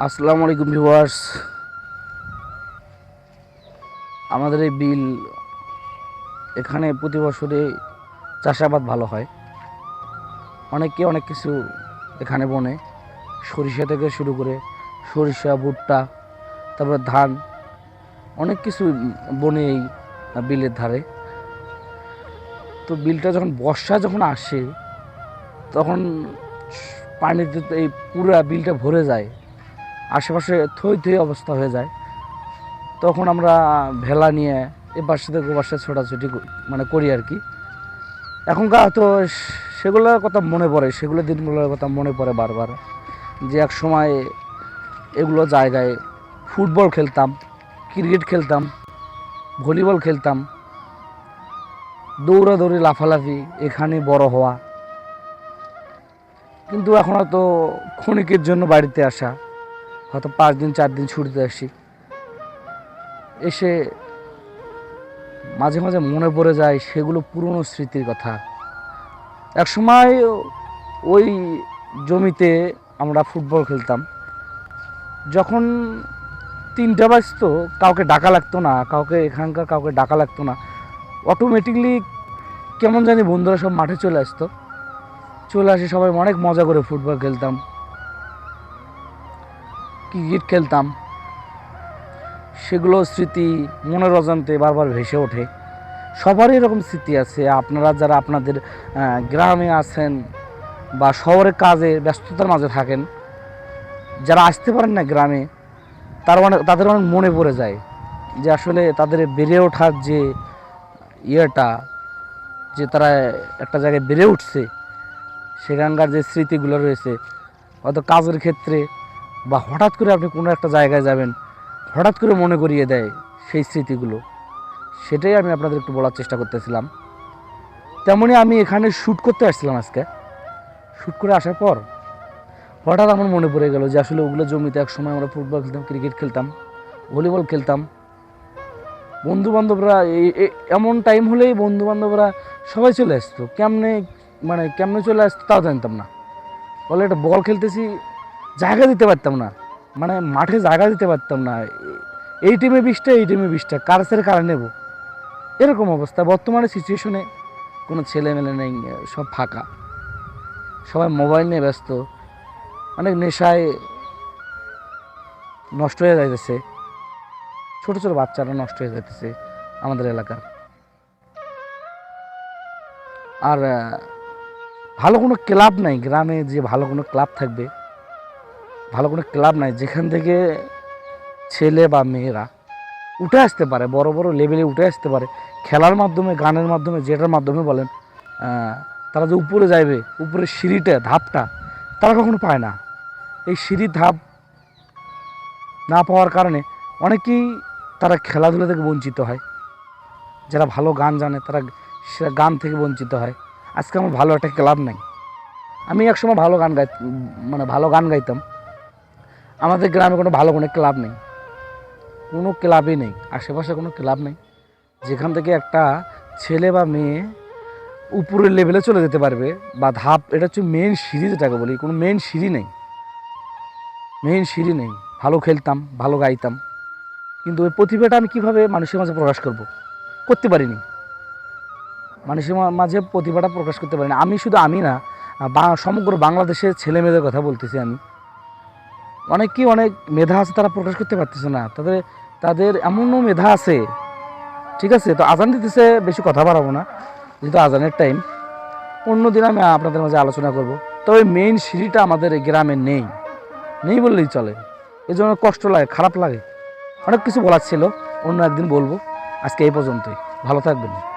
আসসালামু আলাইকুম ভিউয়ার্স। আমাদের এই বিল, এখানে প্রতি বছরে চাষাবাদ ভালো হয়। অনেকে অনেক কিছু এখানে বনে, সরিষা থেকে শুরু করে সরিষা, ভুট্টা, তারপরে ধান, অনেক কিছু বনে এই বিলের ধারে। তো বিলটা যখন, বর্ষা যখন আসে, তখন পানিতে এই পুরা বিলটা ভরে যায়। আশেপাশে থই থই অবস্থা হয়ে যায়। তখন আমরা ভেলা নিয়ে এ পাশে থেকে ও পাশে ছোটাছুটি মানে করি আর কি। এখনকার তো সেগুলোর কথা মনে পড়ে, সেগুলো দিনগুলোর কথা মনে পড়ে বারবার। যে এক সময় এগুলো জায়গায় ফুটবল খেলতাম, ক্রিকেট খেলতাম, ভলিবল খেলতাম। দৌড়াদৌড়ি, লাফালাফি, এখানে বড় হওয়া। কিন্তু এখন হয়তো ক্ষণিকের জন্য বাড়িতে আসা। হয়তো পাঁচ দিন, চার দিন ছুটিতে আসি এসে মাঝে মাঝে মনে পড়ে যায় সেগুলো পুরনো স্মৃতির কথা। এক সময় ওই জমিতে আমরা ফুটবল খেলতাম। যখন তিনটা বাজতো, কাউকে ডাকা লাগতো না, কাউকে এখানকার কাউকে ডাকা লাগতো না। অটোমেটিকলি কেমন জানি বন্ধুরা সব মাঠে চলে আসতো। চলে আসে সবাই অনেক মজা করে ফুটবল খেলতাম। ক্রিকেট খেলতাম? সেগুলো স্মৃতি মনের অজান্তে বারবার ভেসে ওঠে। সবারই এরকম স্মৃতি আছে। আপনারা যারা আপনাদের গ্রামে আছেন বা শহরে কাজে ব্যস্ততার মাঝে থাকেন, যারা আসতে পারেন না গ্রামে, তার অনেক তাদের অনেক মনে পড়ে যায় যে আসলে তাদের বেড়ে ওঠার যে ইয়েটা, যে তারা একটা জায়গায় বেড়ে উঠছে, সেখানকার যে স্মৃতিগুলো রয়েছে, হয়তো কাজের ক্ষেত্রে বা হঠাৎ করে আপনি কোনো একটা জায়গায় যাবেন, হঠাৎ করে মনে করিয়ে দেয় সেই স্মৃতিগুলো, সেটাই আমি আপনাদের একটু বলার চেষ্টা করতেছিলাম। তেমনই আমি এখানে শ্যুট করতে আসছিলাম আজকে। শ্যুট করে আসার পর হঠাৎ আমার মনে পড়ে গেল যে আসলে ওগুলো জমিতে এক সময় আমরা ফুটবল খেলতাম ক্রিকেট খেলতাম ভলিবল খেলতাম। বন্ধু বান্ধবরা এমন টাইম হলেই বন্ধু বান্ধবরা সবাই চলে আসতো। কেমনে মানে কেমনে চলে আসতো তাও জানতাম না। বলে একটা বল খেলতেছি জায়গা দিতে পারতাম না। মানে মাঠে জায়গা দিতে পারতাম না। এই টিমে বিশটা, এই টিমে বিশটা। কার ছেড়ে কারা নেব। এরকম অবস্থা। বর্তমানে সিচুয়েশনে কোনো ছেলে মেলে নেই, সব ফাঁকা। সবাই মোবাইল নিয়ে ব্যস্ত। অনেক নেশায় নষ্ট হয়ে যাইতেছে। ছোট ছোট বাচ্চারা নষ্ট হয়ে যাইতেছে আমাদের এলাকার। আর ভালো কোনো ক্লাব নাই। গ্রামে যে ভালো কোনো ক্লাব থাকবে। ভালো কোনো ক্লাব নাই, যেখান থেকে ছেলে বা মেয়েরা উঠে আসতে পারে, বড় বড় লেভেলে উঠে আসতে পারে, খেলার মাধ্যমে, গানের মাধ্যমে, যেটার মাধ্যমে বলেন তারা যে উপরে যাইবে উপরে সিঁড়িটা, ধাপটা, তারা কখনো পায় না। এই সিঁড়ির ধাপ না পাওয়ার কারণে অনেকেই তারা খেলাধুলা থেকে বঞ্চিত হয়। যারা ভালো গান জানে, তারা সে গান থেকে বঞ্চিত হয়। আজকে আমার ভালো একটা ক্লাব নাই। আমি একসময় ভালো গান গাই মানে ভালো গান গাইতাম। আমাদের গ্রামে কোনো ভালো কোনো ক্লাব নেই। কোনো ক্লাবই নেই, আশেপাশে কোনো ক্লাব নেই। যেখান থেকে একটা ছেলে বা মেয়ে উপরের লেভেলে চলে যেতে পারবে বা ধাপ, এটা হচ্ছে মেন সিঁড়ি যেটাকে বলি, কোনো মেন সিঁড়ি নেই। মেন সিঁড়ি নেই, ভালো খেলতাম, ভালো গাইতাম। কিন্তু ওই প্রতিভাটা আমি কীভাবে মানুষের মাঝে প্রকাশ করব? করতে পারিনি। মানুষের মাঝে প্রতিভাটা প্রকাশ করতে পারিনি। আমি শুধু আমি না সমগ্র বাংলাদেশের ছেলে মেয়েদের কথা বলতেছি আমি। অনেকেই অনেক মেধা আছে তারা প্রকাশ করতে পারতেছে না। তাদের তাদের এমনও মেধা আছে, ঠিক আছে? তো আজান দিতেছে, বেশি কথা বাড়াবো না, যেহেতু আজানের টাইম অন্য দিন আমি আপনাদের মাঝে আলোচনা করব। তবে মেইন সিঁড়িটা আমাদের গ্রামে নেই। নেই বললেই চলে। এই জন্য কষ্ট লাগে, খারাপ লাগে। অনেক কিছু বলার ছিল, অন্য একদিন বলব। আজকে এই পর্যন্তই। ভালো থাকবেন।